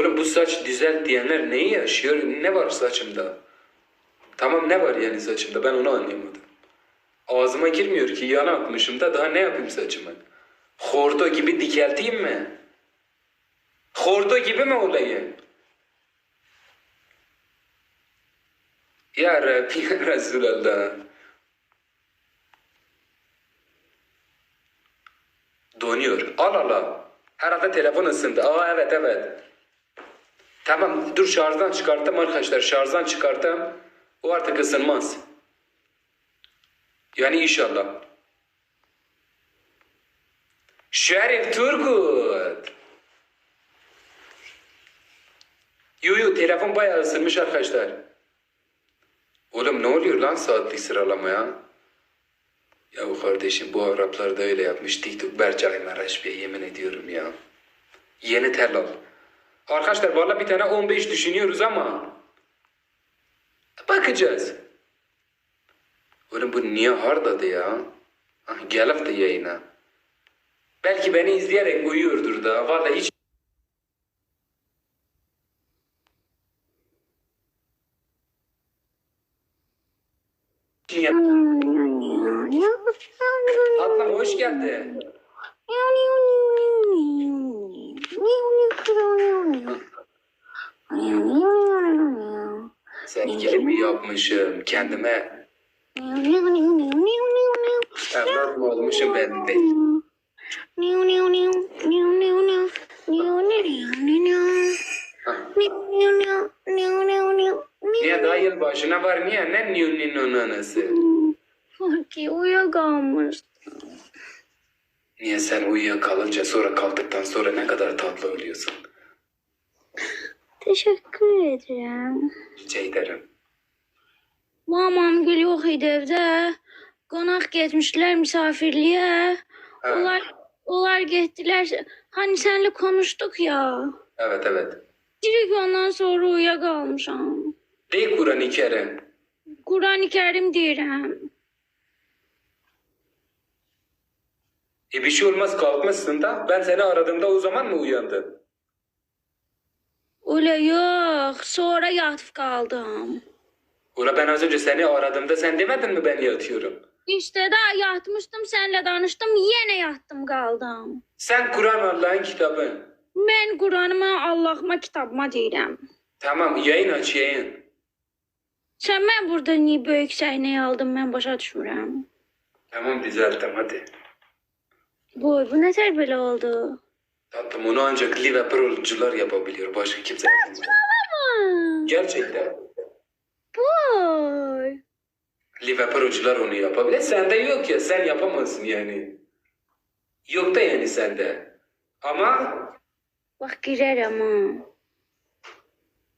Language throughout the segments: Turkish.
Oğlum bu saç düzelt diyenler neyi yaşıyor? Ne var saçımda? Tamam ne var yani saçımda ben onu anlayamadım. Ağzıma girmiyor ki yana atmışım da daha ne yapayım saçımı? Hordo gibi dikelteyim mi? Hordo gibi mi olayım? Ya Rabbi ya Resulallah. Donuyor. Al al al. Herhalde telefon ısındı. Aa evet evet. Tamam dur şarjdan çıkarttım arkadaşlar. Şarjdan çıkarttım. O artık ısınmaz. Yani inşallah. Şerif Turgut. Yo yo telefon bayağı ısınmış arkadaşlar. Oğlum ne oluyor lan saatlik sıralama ya? Bu kardeşim bu Araplar da öyle yapmış. TikTok Bercay Meraş Bey yemin ediyorum ya. Yeni tellal. Arkadaşlar valla bir tane 15 düşünüyoruz ama bakacağız. Oğlum bu niye hardadı ya? Ah, Gelip de yayına. Belki beni izleyerek uyuyordur da. Valla hiç Adnan hoş geldin. Sen kelime yapmışım kendime. Evlat mı olmuşum ben de. Niye daha yıl başına var niye? Ne niyonun anası? Ki uyuyakalmış. Niye sen uyuyakalınca sonra kalktıktan sonra ne kadar tatlı oluyorsun? Teşekkür ederim. Rica ederim. Mamam gül yok idi evde. Konak getmişler misafirliğe. Ha, Onlar onlar gittiler. Hani senle konuştuk ya. Evet evet. Direkt ondan sonra uyuyakalmışam. Değil Kur'an-ı Kerim. Kur'an-ı Kerim diyorum. E bir şey olmaz kalkmışsın da ben seni aradığımda o zaman mı uyandın? Öyle yok. Sonra yatıp kaldım. Ula ben az önce seni aradığımda sen demedin mi ben yatıyorum? İşte daha yatmıştım senle danıştım yine yattım kaldım. Sen Kur'an Allah'ın kitabı. Ben Kur'an'ıma Allah'ıma kitabıma deyirəm. Tamam yayın aç yayın. Sen ben burada niye büyük sahneyi aldım ben başa düşmürəm. Tamam düzelttim hadi. Bu, bu ne ter böyle oldu? Tatlım onu ancak Liverpoolcular yapabiliyor. Başka kimse yapamıyor. Ama. Gerçekten. Boy. Liverpoolcular onu yapabilir. Sende yok ya sen yapamazsın yani. Yok da yani sende. Ama Bak girerim ha.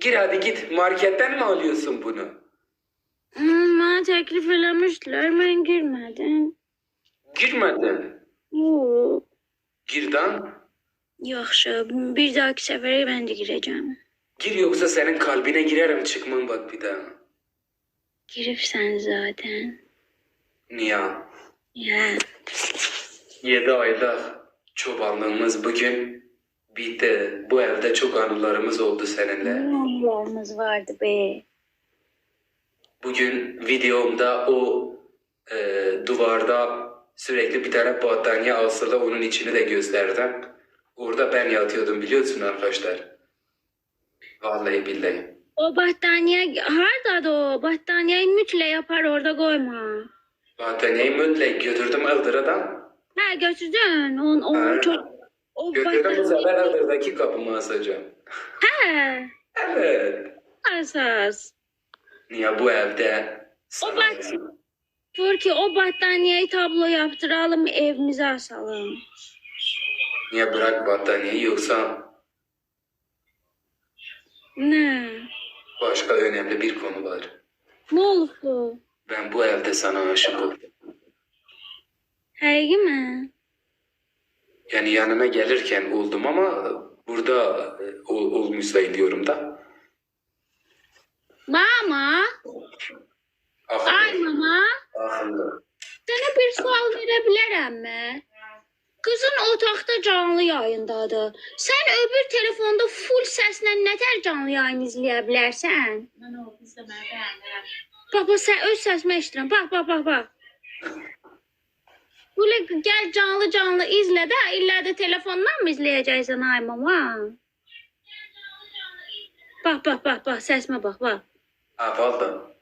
gir hadi git. Marketten mi alıyorsun bunu? Hmm, bana teklif eləmişdilər, ben girmedim. Girmedin. Yok. Girdan. Yaxşı, bir dahaki sefere ben de gireceğim. Gir yoksa senin kalbine girerim çıkmam bak bir daha. Giripsen zaten. Niye? Ya. Yedi aylık çobanlığımız bugün bitti. Bu evde çok anılarımız oldu seninle. Anılarımız vardı be. Bugün videomda o e, duvarda sürekli bir tane battaniye asılı onun içini de gösterdim. Orada ben yatıyordum biliyorsun arkadaşlar. Vallahi billahi. O battaniye hardadır o? Battaniyeyi mütle yapar orada koyma. Battaniyeyi mutlak götürdüm Ildıra'dan. Ha götürdün. On, o, Ha. çok, o Götürdüm bu battaniye. sefer Ildır'daki kapımı asacağım. Ha. Evet. Asas. Niye bu evde? O sana- ki o battaniyeyi tablo yaptıralım evimize asalım. Niye bırak battaniyeyi yoksa Ne? başka önemli bir konu var. Ne oldu? Ben bu evde sana aşık oldum. Həqiqi mi? Yani yanına gelirken oldum ama burada e, ol, olmuş sayılıyorum da. Mama. Ay Akıllı. mama. Sana bir sual verebilirim mi? Qızın otaqda canlı yayındadır. Sən öbür telefonda full səslə nətər canlı yayın izləyə bilərsən? Mən o izləməyi bəyənirəm. Bax, bax, sən öz səsimi eşidirəm. Bax, bax, bax, bax. Böyle gəl canlı canlı izlə də, illə də telefondan mı izləyəcəksən ay mama? Bax, bax, bax, bax, səsimə bax, bax. Ha.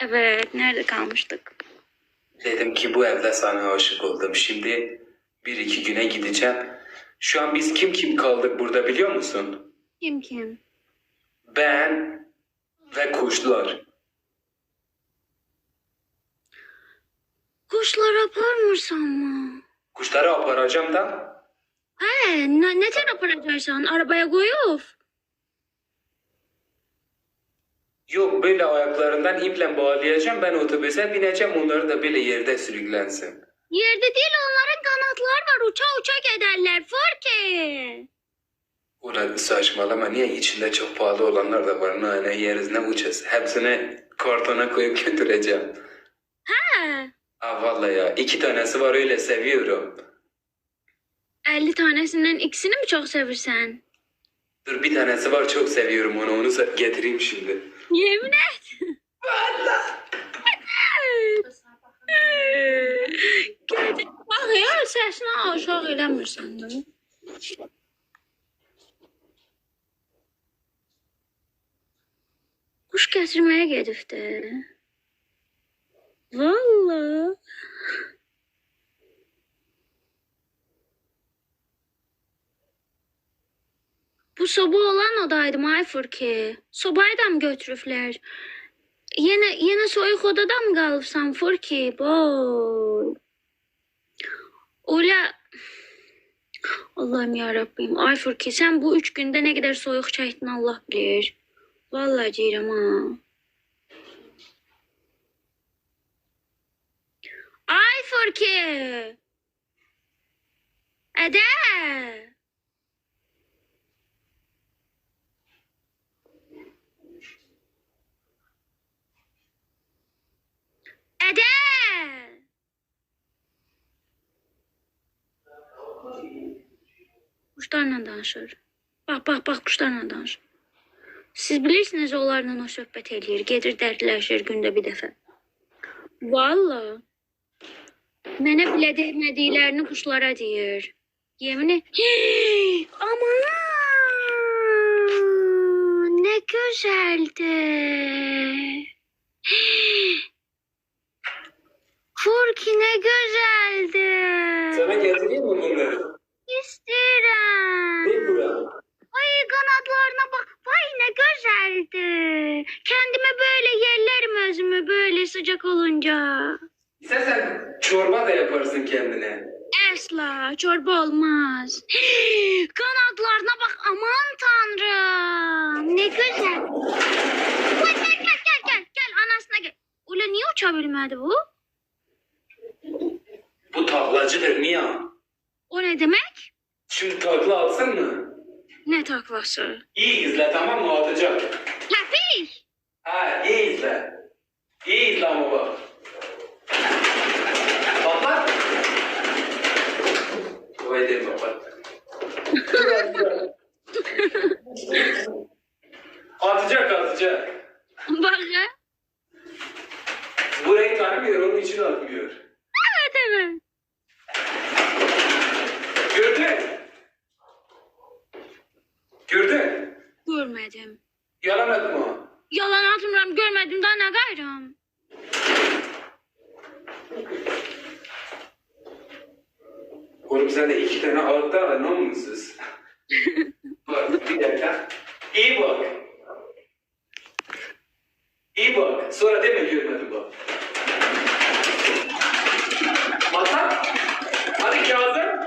Evet, nerede kalmıştık? Dedim ki bu evde sana aşık oldum. Şimdi bir iki güne gideceğim. Şu an biz kim kim kaldık burada biliyor musun? Kim kim? Ben ve kuşlar. Kuşlar aparmırsan mı? Kuşları aparacağım da He, ne, ne tər aparacaksan? Arabaya koyup? Yok böyle ayaklarından iple bağlayacağım. Ben otobüse bineceğim. Onları da böyle yerde sürüklensin. Yerde değil onların kanatları var. Uça uça giderler. Fırki. Ulan saçmalama. Niye içinde çok pahalı olanlar da var. Ne, ne yeriz ne uçacağız. Hepsini kartona koyup götüreceğim. He. Aa vallahi ya. iki tanesi var öyle seviyorum. 50 tanesinden ikisini mi çok sevirsen? Dur bir tanesi var çok seviyorum onu. Onu getireyim şimdi. Yemin et. Gece bak ya sesini aşağı eləmirsən də. Kuş gətirməyə gedibdi. Vallahi. Bu soba olan odaydı ay Furki. Sobayı da mı götürüblər? Yenə yenə soyuq odada mı qalıbsan Furki? Boy. Ola Allah'ım ya Rabbim. Ay Furki sen bu üç günde ne kadar soyuq çəkdin Allah bilir. Vallahi deyirəm ha. Ay Furki. Ədə. Ədə. Kuşlarla danışır. Bak bak bak kuşlarla danışır. Siz bilirsiniz onlarla o söhbət eləyir. Gedir dərdləşir gündə bir dəfə. Valla. Mənə bilə demədiklərini quşlara deyir. Yemini. Aman! Ne güzeldi. Furki ne güzeldi. Sana getireyim mi bunları? İsterim. Ne? Ay kanatlarına bak. Vay ne güzeldi. Kendime böyle yerlerim özümü böyle sıcak olunca. İstersen çorba da yaparsın kendine. Asla çorba olmaz. Kanatlarına bak aman tanrım. Ne güzel. Gel gel gel gel gel anasına gel. Ula niye uçabilmedi bu? Bu taklacıdır niye? O ne demek? Şimdi takla atsın mı? Ne taklası? İyi izle tamam mı atacak? Lafiş. Ha iyi izle. İyi izle ama. Bak bak. Vay de bak. atacak atacak. Bak ya. Burayı tanımıyor onun için atmıyor. Evet evet. Gördün? Gördün? Görmedim. Yalan atma. Yalan atmıram görmedim daha ne gayrım. Oğlum sen de iki tane altta var namussuz. bak bir dakika. İyi bak. İyi bak. Sonra deme görmedim bak. Masa. Hadi Kazım.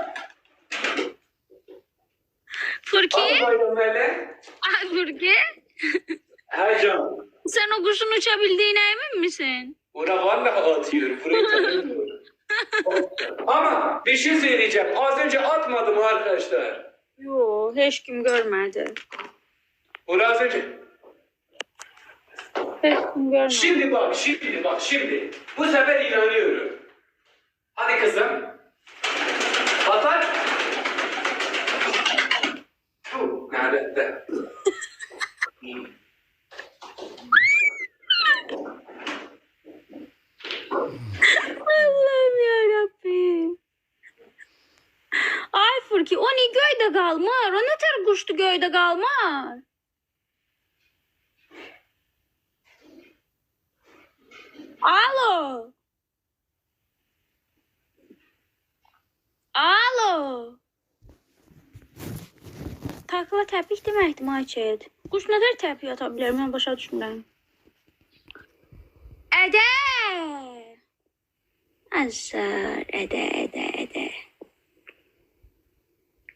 Furki. Hadi bayram böyle. Ay Furki. Can. Sen o kuşun uçabildiğine emin misin? Ona vallahi atıyorum. Burayı tanımıyorum. Ama bir şey söyleyeceğim. Az önce atmadım arkadaşlar. Yo hiç kim görmedi. Onu az önce. Hiç kim görmedi. Şimdi bak, şimdi bak, şimdi. Bu sefer inanıyorum. Hadi kızım. Puh, Nerede? Allah'ım yarabbim. Ay Furki o ne göyde kalmar. O ne ter kuştu göyde kalmar. Alo. Alo. Takla təpik deməkdir Mayçet. Quş nə tər təpik ata bilər? Mən başa düşmürəm. Ədə. Azar, ədə, ədə, ədə.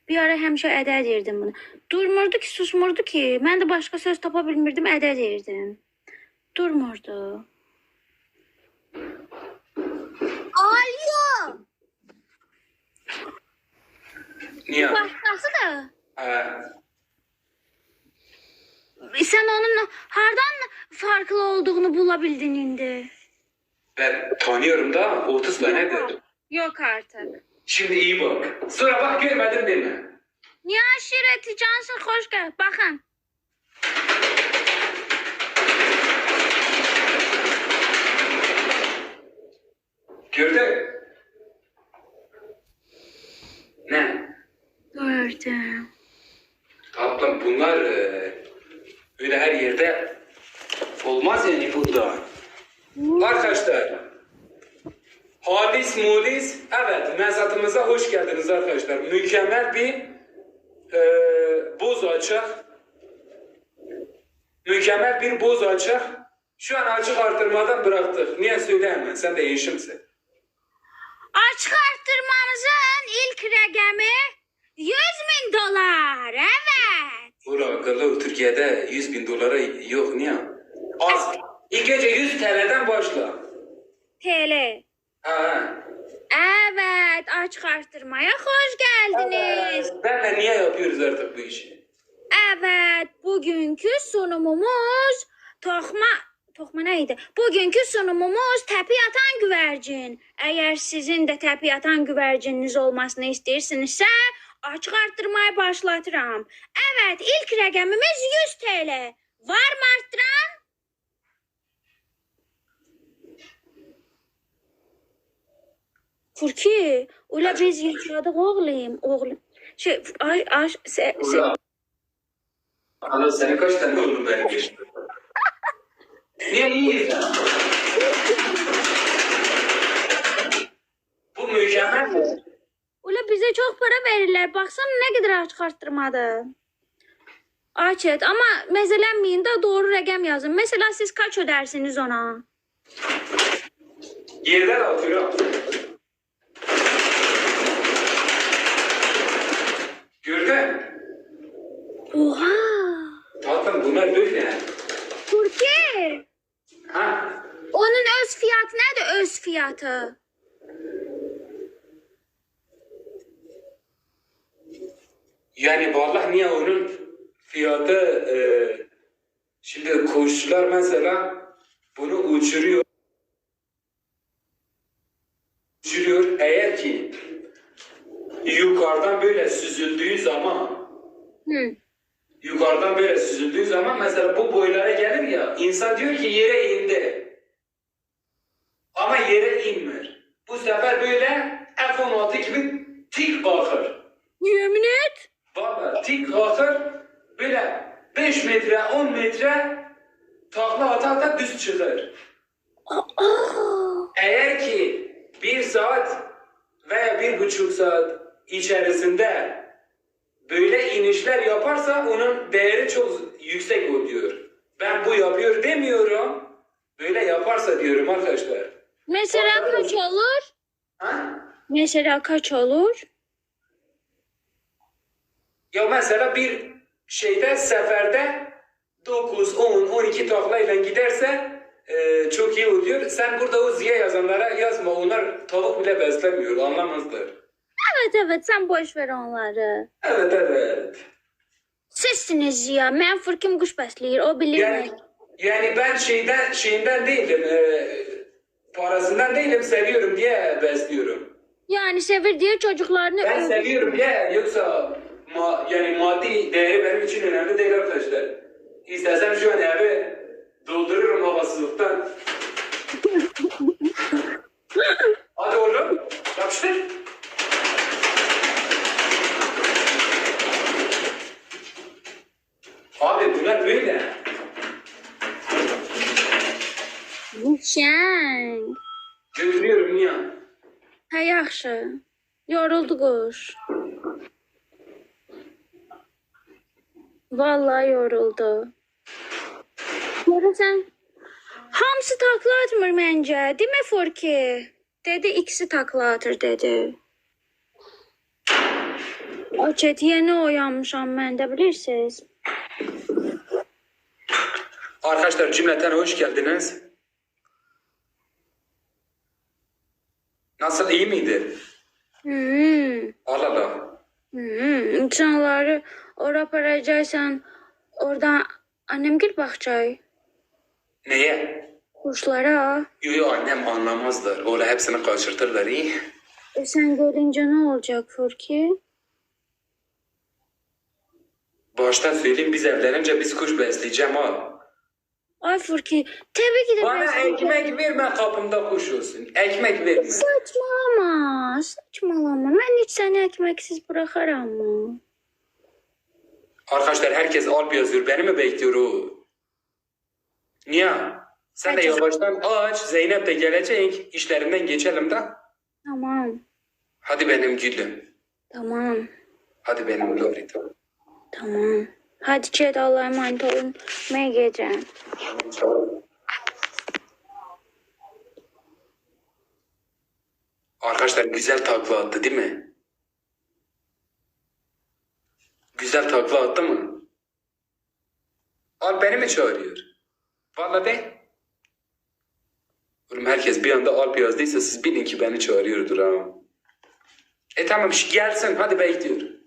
Bir ara həmişə ədə deyirdim bunu. Durmurdu ki, susmurdu ki. Mən də başqa söz tapa bilmirdim, ədə deyirdim. Durmurdu. Alo. Niye? Başqası da. Ha, Sen onun hardan farklı olduğunu bulabildin indi. ben tanıyorum da 30 senedir. Yok artık. Şimdi iyi bak. Sonra bak görmedim deme. Niye aşireti Cansın hoş gel. Bakın. Gördün? Ne? Gördüm. Tatlım bunlar e, öyle her yerde olmaz yani burada. Arkadaşlar Hadis Mulis evet mezatımıza hoş geldiniz arkadaşlar. Mükemmel bir e, boz açık. Mükemmel bir boz açık. Şu an açık artırmadan bıraktık. Niye söyleyemem sen de yeşimsin. Açık arttırmamızın ilk rakamı 100 bin dolar. Evet. Bura akıllı Türkiye'de 100 bin dolara yok niye? Az. İlk önce 100 TL'den başla. TL. Ha. Evet. Açık arttırmaya hoş geldiniz. Ben de niye yapıyoruz artık bu işi? Evet, bugünkü sunumumuz toxma toxma nə idi? Bugünkü sunumumuz təpi atan güvərcin. Əgər sizin də təpi atan güvərcininiz olmasını istəyirsinizsə, açıq arttırmayı başlatıram. Evet, ilk rəqəmimiz 100 TL. Var mı arttıran? Furki, ula biz yaşadık oğlum, oğlum. Şey, ay, ay, se, se. Ana senin kaç tane oğlum benim? Niye iyiyiz? Bu mükemmel mi? Ula bize çok para verirler. Baksana ne kadar aç arttırmadı. Açet ama mezelenmeyin de doğru rakam yazın. Mesela siz kaç ödersiniz ona? Yerden atıyorum. Gördün? Oha! Tatlım bunlar böyle. Türkiye! Ha? Onun öz fiyatı nedir öz fiyatı? Yani vallahi niye onun fiyatı e, şimdi koşular mesela bunu uçuruyor. Uçuruyor eğer ki yukarıdan böyle süzüldüğü zaman Hı. yukarıdan böyle süzüldüğü zaman mesela bu boylara gelir ya insan diyor ki yere indi. Ama yere inmiyor. Bu sefer böyle F-16 gibi tik bakır. Yemin et. Valla tik kalkır böyle 5 metre 10 metre takla ata ata düz çıkar. Aa! Eğer ki bir saat veya bir buçuk saat içerisinde böyle inişler yaparsa onun değeri çok yüksek oluyor. Ben bu yapıyor demiyorum. Böyle yaparsa diyorum arkadaşlar. Mesela kaç olur? Ha? Mesela kaç olur? Ya mesela bir şeyde seferde 9, 10, 12 taklayla giderse e, çok iyi oluyor. Sen burada o ziya yazanlara yazma. Onlar tavuk bile beslemiyor. Anlamazlar. Evet evet sen boş ver onları. Evet evet. Sizsiniz ya. Ben fırkim kuş besleyir. O bilir Yani, mi? yani ben şeyden şeyinden değilim. e, parasından değilim. Seviyorum diye besliyorum. Yani sevir diye çocuklarını Ben seviyorum ya yoksa ma, yani maddi değeri benim için önemli değil arkadaşlar. İstersen şu an evi doldururum havasızlıktan. Hadi oğlum yapıştır. Abi bunlar böyle. Şən. Götürüyorum niye? Hə yaxşı. Yoruldu quş. Vallahi yoruldu. Görürsən, hamısı takla atmır məncə. Demə Forki. Dedi ikisi takla atır dedi. Açet yeni oyanmışam mən də bilirsiniz. Arkadaşlar cümleten hoş geldiniz. Nasıl iyi miydi? Hmm. Allah Allah. Hmm. İnsanları ora aparacaksan oradan annem gir bakacak. Neye? Kuşlara. Yo yo annem anlamazlar. Ola hepsini kaçırtırlar iyi. E sen gelince ne olacak Furki? Baştan söyleyeyim biz evlenince biz kuş besleyeceğim ha. Ay Furki tabii ki de Bana ben- ekmek verme kapımda kuş olsun. Ekmek verme. Saçmalama, saçmalama. Ben hiç seni ekmeksiz bırakarım mı? Arkadaşlar herkes Alp yazıyor. Beni mi bekliyor o? Niye? Sen de Herkes- yavaştan aç. Zeynep de gelecek. İşlerinden geçelim de. Tamam, Hadi benim gülüm. tamam, Hadi benim Loritam. tamam. Hadi Çet Allah'a emanet olun. Ben geleceğim. Arkadaşlar güzel takla attı değil mi? Güzel takla attı mı? Al beni mi çağırıyor? Vallahi de. Oğlum herkes bir anda Alp yazdıysa siz bilin ki beni çağırıyordur ha. E tamam gelsin hadi bekliyorum.